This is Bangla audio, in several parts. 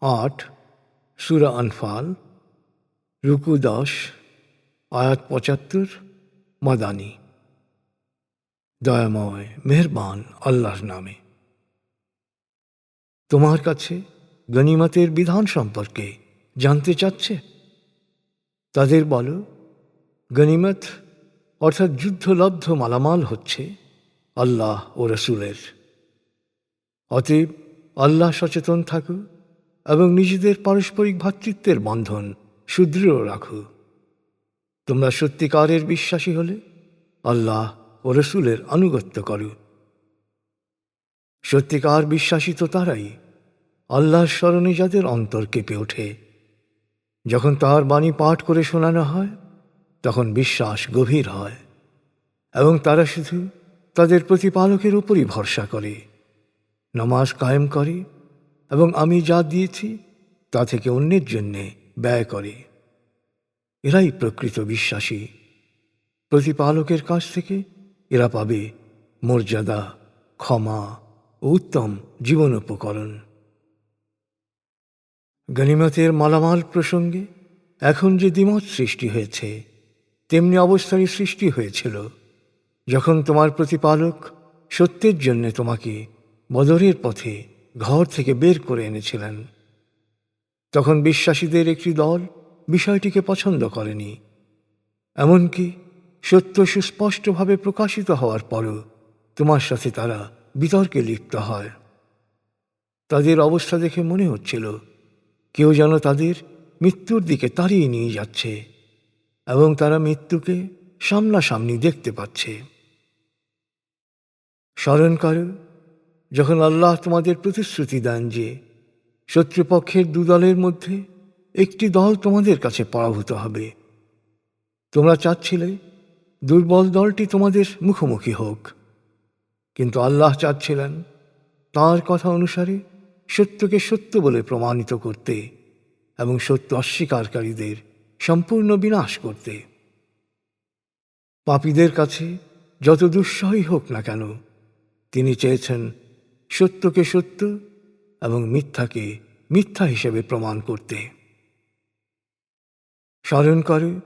আট, সুরা আনফাল, রুকু দশ, আয়াত পঁচাত্তর, মাদানি। দয়াময়, মেহরবান আল্লাহর নামে। তোমার কাছে গনিমতের বিধান সম্পর্কে জানতে চাচ্ছে? তাদের বলো, গনিমত অর্থাৎ যুদ্ধলব্ধ মালামাল হচ্ছে আল্লাহ ও রসুলের। অতএব আল্লাহ সচেতন থাকো এবং নিজেদের পারস্পরিক ভ্রাতৃত্বের বন্ধন সুদৃঢ় রাখো। তোমরা সত্যিকারের বিশ্বাসী হলে আল্লাহ ও রসুলের আনুগত্য করো। সত্যিকার বিশ্বাসী তো তারাই আল্লাহর স্মরণে যাদের অন্তর কেঁপে ওঠে। যখন তার বাণী পাঠ করে শোনানো হয়, তখন বিশ্বাস গভীর হয় এবং তারা শুধু তাদের প্রতিপালকের উপরই ভরসা করে। নামাজ কায়েম করে এবং আমি যা দিয়েছি, তা থেকে অন্যের জন্যে ব্যয় করে। এরাই প্রকৃত বিশ্বাসী। প্রতিপালকের কাছ থেকে এরা পাবে মর্যাদা, ক্ষমা ও উত্তম জীবন উপকরণ। গনিমতের মালামাল প্রসঙ্গে এখন যে দ্বিমত সৃষ্টি হয়েছে, তেমনি অবস্থারই সৃষ্টি হয়েছিল। যখন তোমার প্রতিপালক সত্যের জন্যে তোমাকে বদরের পথে ঘর থেকে বের করে এনেছিলেন। তখন বিশ্বাসীদের একটি দল বিষয়টিকে পছন্দ করেনি। এমনকি সত্য সুস্পষ্টভাবে প্রকাশিত হওয়ার পরও তোমার সাথে তারা বিতর্কে লিপ্ত হয়। তাদের অবস্থা দেখে মনে হচ্ছিল, কেউ যেন তাদের মৃত্যুর দিকে তাড়িয়ে নিয়ে যাচ্ছে এবং তারা মৃত্যুকে সামনাসামনি দেখতে পাচ্ছে। স্মরণ যখন আল্লাহ তোমাদের প্রতিশ্রুতি দেন যে শত্রুপক্ষের দু দলের মধ্যে একটি দল তোমাদের কাছে পরাভূত হবে, তোমরা চাচ্ছিলে দুর্বল দলটি তোমাদের মুখোমুখি হোক। কিন্তু আল্লাহ চাচ্ছিলেন তার কথা অনুসারে সত্যকে সত্য বলে প্রমাণিত করতে এবং সত্য অস্বীকারীদের সম্পূর্ণ বিনাশ করতে। পাপীদের কাছে যত দুঃসহই হোক না কেন, তিনি চেয়েছেন সত্যকে সত্য এবং মিথ্যাকে মিথ্যা হিসেবে প্রমাণ করতে। স্মরণ করে,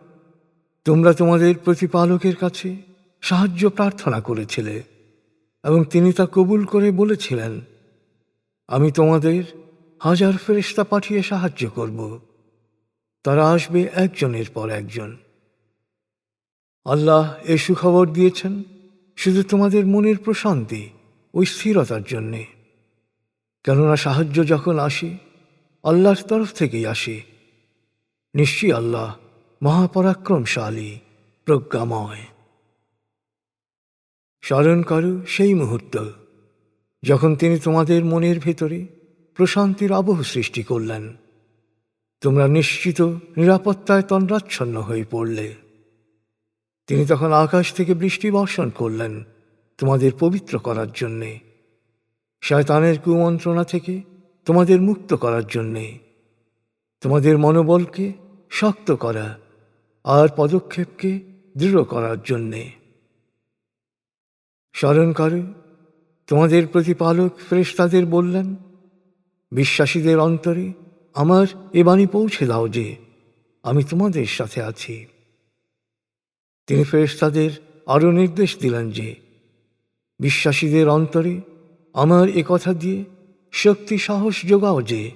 তোমরা তোমাদের প্রতিপালকের কাছে সাহায্য প্রার্থনা করেছিলে এবং তিনি তা কবুল করে বলেছিলেন, আমি তোমাদের হাজার ফেরিস্তা পাঠিয়ে সাহায্য করব। তারা আসবে একজনের পর একজন। আল্লাহ এ সুখবর দিয়েছেন, শুধু তোমাদের মনের প্রশান্তি ও স্থিরতার জন্যে। কেননা সাহায্য যখন আসে, আল্লাহর তরফ থেকেই আসে। নিশ্চয়ই আল্লাহ মহাপরাক্রমশালী, প্রজ্ঞাময়। স্মরণ করো সেই মুহূর্ত, যখন তিনি তোমাদের মনের ভেতরে প্রশান্তির আবহ সৃষ্টি করলেন। তোমরা নিশ্চিত নিরাপত্তায় তন্দ্রাচ্ছন্ন হয়ে পড়লে। তিনি তখন আকাশ থেকে বৃষ্টি বর্ষণ করলেন। তোমাদের পবিত্র করার জন্যে। শয়তানের কুমন্ত্রণা থেকে তোমাদের মুক্ত করার জন্যে। তোমাদের মনোবলকে শক্ত করা আর পদক্ষেপকে দৃঢ় করার জন্যে। স্মরণ করে, তোমাদের প্রতিপালক ফেরেশতাদের বললেন, বিশ্বাসীদের অন্তরে আমার এ বাণী পৌঁছে দাও যে আমি তোমাদের সাথে আছি। তিনি ফেরেশতাদের আরও নির্দেশ দিলেন যে বিশ্বাসীদের অন্তরে আমার এ কথা দিয়ে শক্তি সাহস যোগাও যে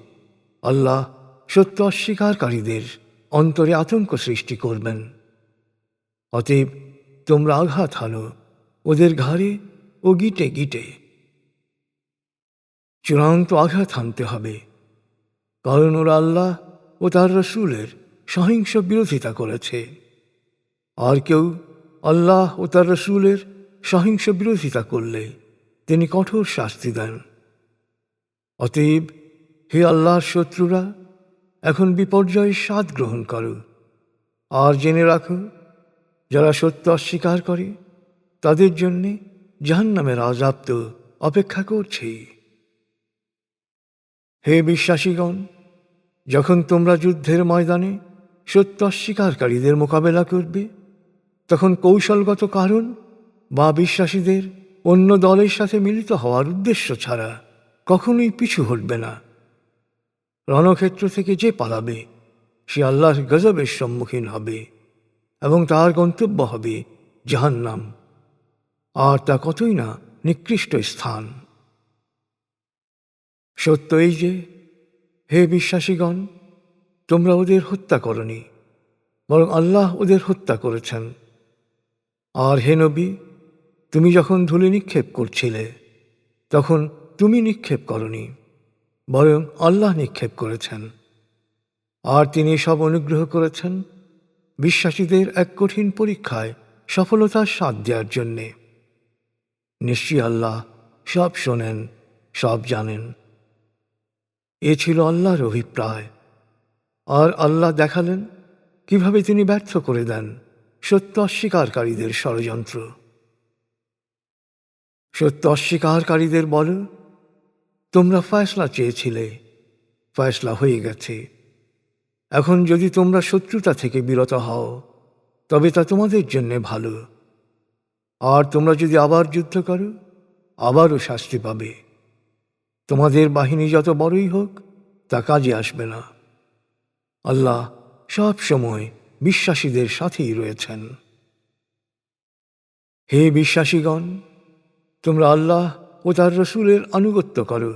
আল্লাহ সত্য অস্বীকারীদের অন্তরে আতঙ্ক সৃষ্টি করবেন। অতএব তোমরা আঘাত হানো ওদের ঘাড়ে ও গিটে গিটে। চূড়ান্ত আঘাত হানতে হবে, কারণ ওরা আল্লাহ ও তার রসুলের সহিংস বিরোধিতা করেছে। আর কেউ আল্লাহ ও তার রসুলের সহিংস বিরোধিতা করলে তিনি কঠোর শাস্তি দেন। অতএব হে আল্লাহর শত্রুরা, এখন বিপর্যয়ের স্বাদ গ্রহণ করো। আর জেনে রাখো, যারা সত্য অস্বীকার করে, তাদের জন্যে জাহান্নামের আজাব তো অপেক্ষা করছেই। হে বিশ্বাসীগণ, যখন তোমরা যুদ্ধের ময়দানে সত্য অস্বীকারীদের মোকাবেলা করবে, তখন কৌশলগত কারণ বা বিশ্বাসীদের অন্য দলের সাথে মিলিত হওয়ার উদ্দেশ্য ছাড়া কখনোই পিছু হটবে না। রণক্ষেত্র থেকে যে পালাবে, সে আল্লাহর গজবের সম্মুখীন হবে এবং তার গন্তব্য হবে জাহান্নাম, আর তা কতই না নিকৃষ্ট স্থান। সত্য এই যে, হে বিশ্বাসীগণ, তোমরা ওদের হত্যা করনি, বরং আল্লাহ ওদের হত্যা করেছেন। আর হে নবী তুমি যখন ধুলি নিক্ষেপ করছিলে, তখন তুমি নিক্ষেপ করনি, বরং আল্লাহ নিক্ষেপ করেছেন। আর তিনি সব অনুগ্রহ করেছেন বিশ্বাসীদের এক কঠিন পরীক্ষায় সফলতার স্বাদ দেওয়ার জন্যে। নিশ্চয়ই আল্লাহ সব শোনেন, সব জানেন। এ ছিল আল্লাহর অভিপ্রায়। আর আল্লাহ দেখালেন কীভাবে তিনি ব্যর্থ করে দেন সত্য অস্বীকারীদের ষড়যন্ত্র। সত্য অস্বীকারীদের বল। তোমরা ফয়সলা চেয়েছিলে, ফয়সলা হয়ে গেছে। এখন যদি তোমরা শত্রুতা থেকে বিরত হও, তবে তা তোমাদের জন্যে ভালো। আর তোমরা যদি আবার যুদ্ধ করো, আবারও শাস্তি পাবে। তোমাদের বাহিনী যত বড়ই হোক, তা কাজে আসবে না। আল্লাহ সব সময় বিশ্বাসীদের সাথেই রয়েছেন। হে বিশ্বাসীগণ তোমরা আল্লাহ ও তার রসুলের আনুগত্য করো।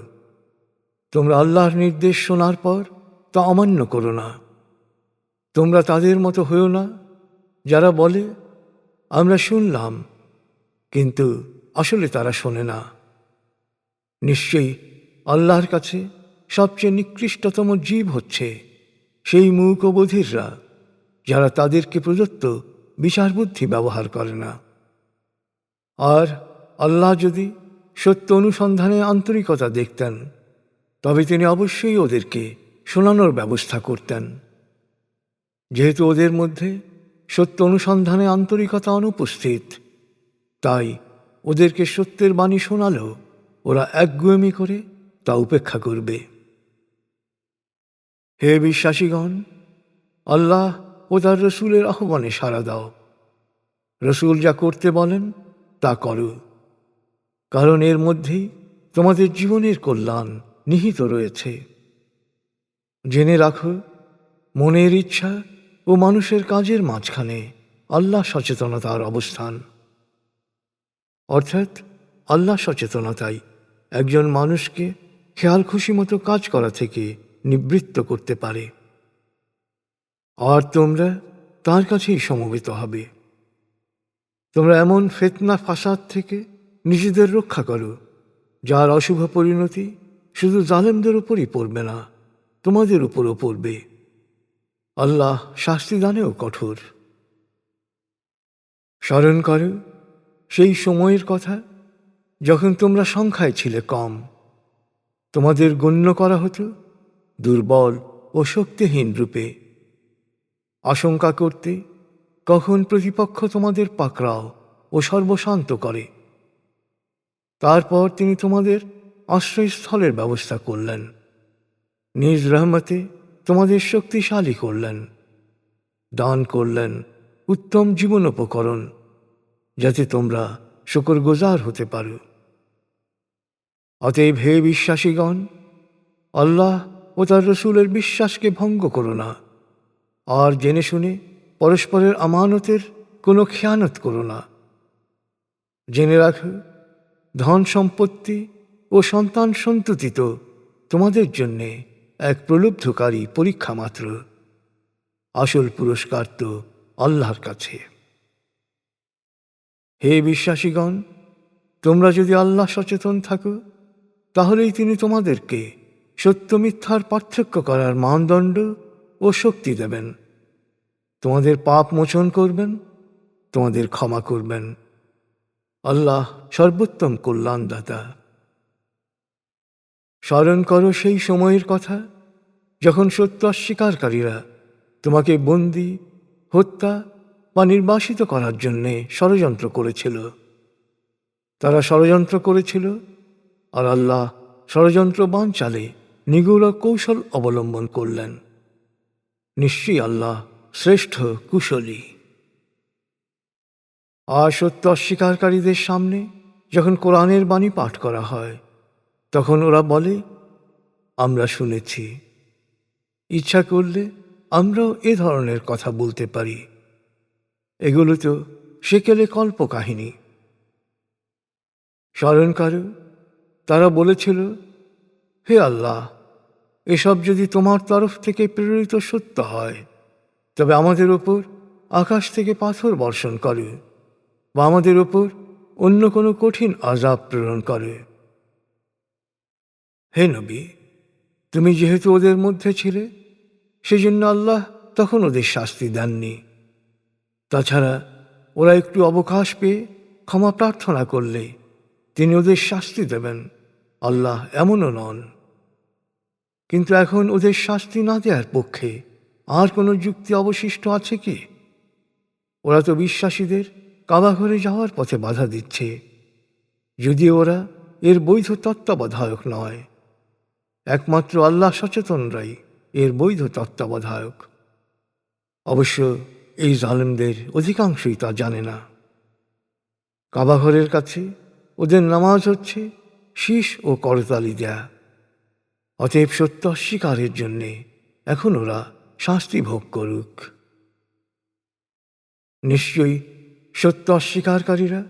তোমরা আল্লাহর নির্দেশ শোনার পর তা অমান্য করো না। তোমরা তাদের মতো হয়েও না, যারা বলে, আমরা শুনলাম, কিন্তু আসলে তারা শোনে না। নিশ্চয়ই আল্লাহর কাছে সবচেয়ে নিকৃষ্টতম জীব হচ্ছে সেই মূকবধিররা যারা তাদেরকে প্রদত্ত বিচার বুদ্ধি ব্যবহার করে না। আর আল্লাহ যদি সত্য অনুসন্ধানে আন্তরিকতা দেখতেন, তবে তিনি অবশ্যই ওদেরকে শোনানোর ব্যবস্থা করতেন। যেহেতু ওদের মধ্যে সত্য অনুসন্ধানে আন্তরিকতা অনুপস্থিত, তাই ওদেরকে সত্যের বাণী শোনালেও ওরা একগুয়েমি করে তা উপেক্ষা করবে। হে বিশ্বাসীগণ, আল্লাহ ও তার রসুলের আহ্বানে সাড়া দাও। রসুল যা করতে বলেন, তা করো। কারণ এর মধ্যেই তোমাদের জীবনের কল্যাণ নিহিত রয়েছে। জেনে রাখো, মনের ইচ্ছা ও মানুষের কাজের মাঝখানে আল্লাহ সচেতনতার অবস্থান। অর্থাৎ আল্লাহ সচেতনতাই একজন মানুষকে খেয়াল খুশি মতো কাজ করা থেকে নিবৃত্ত করতে পারে। আর তোমরা তার কাছেই সমবেত হবে। তোমরা এমন ফেতনা ফাসাদ থেকে নিজেদের রক্ষা করো। যার অশুভ পরিণতি শুধু জালেমদের উপরই পড়বে না, তোমাদের উপরও পড়বে। আল্লাহ শাস্তিদানেও কঠোর। স্মরণ করো, সেই সময়ের কথা যখন তোমরা সংখ্যায় ছিলে কম। তোমাদের গণ্য করা হতো দুর্বল ও শক্তিহীন রূপে। আশঙ্কা করতে কখন প্রতিপক্ষ তোমাদের পাকড়াও ও সর্বশান্ত করে। তারপর তিনি তোমাদের আশ্রয়স্থলের ব্যবস্থা করলেন। নিজ রহমতে তোমাদের শক্তিশালী করলেন। দান করলেন উত্তম জীবন উপকরণ যাতে তোমরা শুকর গোজার হতে পারো। অতএব হে বিশ্বাসীগণ, আল্লাহ ও তার রসুলের বিশ্বাসকে ভঙ্গ করো না, আর জেনে শুনে পরস্পরের আমানতের কোনো খেয়ানত করো না। জেনে রাখো ধন সম্পত্তি ও সন্তান সন্ততি তো তোমাদের জন্যে এক প্রলুব্ধকারী পরীক্ষা মাত্র। আসল পুরস্কার তো আল্লাহর কাছে। হে বিশ্বাসীগণ, তোমরা যদি আল্লাহ সচেতন থাকো, তাহলেই তিনি তোমাদেরকে সত্য মিথ্যার পার্থক্য করার মানদণ্ড ও শক্তি দেবেন। তোমাদের পাপ মোচন করবেন, তোমাদের ক্ষমা করবেন। আল্লাহ সর্বোত্তম কল্যাণদাতা। স্মরণ করো সেই সময়ের কথা যখন সত্য অস্বীকারীরা তোমাকে বন্দি, হত্যা বা নির্বাসিত করার জন্যে ষড়যন্ত্র করেছিল। তারা ষড়যন্ত্র করেছিল আর আল্লাহ ষড়যন্ত্র বানচালে নিগুড় কৌশল অবলম্বন করলেন। নিশ্চয়ই আল্লাহ শ্রেষ্ঠ কুশলী। আর সত্য অস্বীকারীদের সামনে যখন কোরআনের বাণী পাঠ করা হয়, তখন ওরা বলে, আমরা শুনেছি। ইচ্ছা করলে আমরাও এ ধরনের কথা বলতে পারি। এগুলো তো সেকেলে কল্প কাহিনী স্মরণ করো তারা বলেছিল, হে আল্লাহ, এসব যদি তোমার তরফ থেকে প্রেরিত সত্য হয়, তবে আমাদের ওপর আকাশ থেকে পাথর বর্ষণ করে। বা আমাদের ওপর অন্য কোনো কঠিন আজাব প্রেরণ করে। হে নবী, তুমি যেহেতু ওদের মধ্যে ছিলে, সেজন্য আল্লাহ তখন ওদের শাস্তি দেননি। তাছাড়া ওরা একটু অবকাশ পেয়ে ক্ষমা প্রার্থনা করলে তিনি ওদের শাস্তি দেবেন, আল্লাহ এমনও নন। কিন্তু এখন ওদের শাস্তি না দেওয়ার পক্ষে আর কোনো যুক্তি অবশিষ্ট আছে কি? ওরা তো বিশ্বাসীদের কাবাঘরে যাওয়ার পথে বাধা দিচ্ছে। যদি ওরা এর বৈধ তত্ত্বাবধায়ক নয়। একমাত্র আল্লাহ সচেতনরাই এর বৈধ তত্ত্বাবধায়ক। অবশ্য এই জালেমদের অধিকাংশই তা জানে না। কাবাঘরের কাছে ওদের নামাজ হচ্ছে শীষ ও করতালি দেয়া। অতএব সত্য অস্বীকারের জন্যে এখন ওরা শাস্তি ভোগ করুক। নিশ্চয়ই সত্য অস্বীকারীরা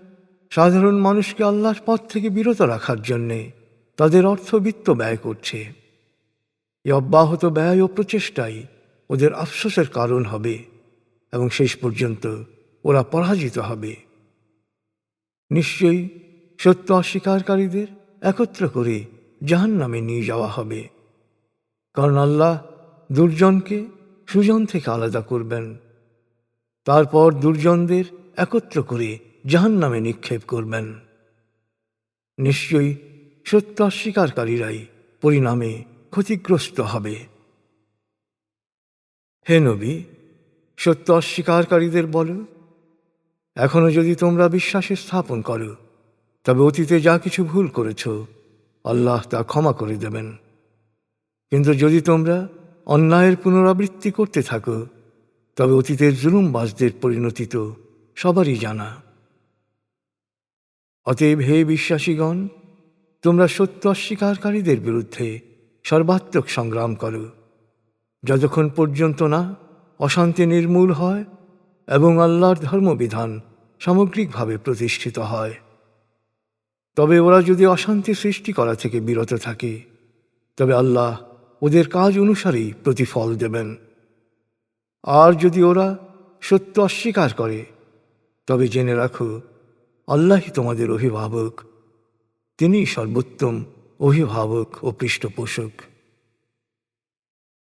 সাধারণ মানুষকে আল্লাহর পথ থেকে বিরত রাখার জন্যে তাদের অর্থবিত্ত ব্যয় করছে। এই অব্যাহত ব্যয় ও প্রচেষ্টাই ওদের আফসোসের কারণ হবে এবং শেষ পর্যন্ত ওরা পরাজিত হবে। নিশ্চয়ই সত্য অস্বীকারীদের একত্র করে জাহান নামে নিয়ে যাওয়া হবে। কারণ আল্লাহ দুর্জনকে সুজন থেকে আলাদা করবেন। তারপর দুর্জনদের একত্র করে জাহান নামে নিক্ষেপ করবেন। নিশ্চয়ই সত্য অস্বীকারীরাই পরিণামে ক্ষতিগ্রস্ত হবে। হে নবী, সত্য অস্বীকারীদের বলো। এখনও যদি তোমরা বিশ্বাসে স্থাপন করো, তবে অতীতে যা কিছু ভুল করেছ, আল্লাহ তা ক্ষমা করে দেবেন। কিন্তু যদি তোমরা অন্যায়ের পুনরাবৃত্তি করতে থাকো, তবে অতীতের জুলুমবাজদের পরিণতি তো সবারই জানা। অতএব হে বিশ্বাসীগণ, তোমরা সত্য অস্বীকারীদের বিরুদ্ধে সর্বাত্মক সংগ্রাম করো। যতক্ষণ পর্যন্ত না অশান্তি নির্মূল হয় এবং আল্লাহর ধর্মবিধান সামগ্রিকভাবে প্রতিষ্ঠিত হয়। তবে ওরা যদি অশান্তি সৃষ্টি করা থেকে বিরত থাকে, তবে আল্লাহ ওদের কাজ অনুসারেই প্রতিফল দেবেন। আর যদি ওরা সত্য অস্বীকার করে তবে জেনে রাখো আল্লাহই তোমাদের অভিভাবক। তিনি সর্বোত্তম অভিভাবক ও পৃষ্ঠপোষক।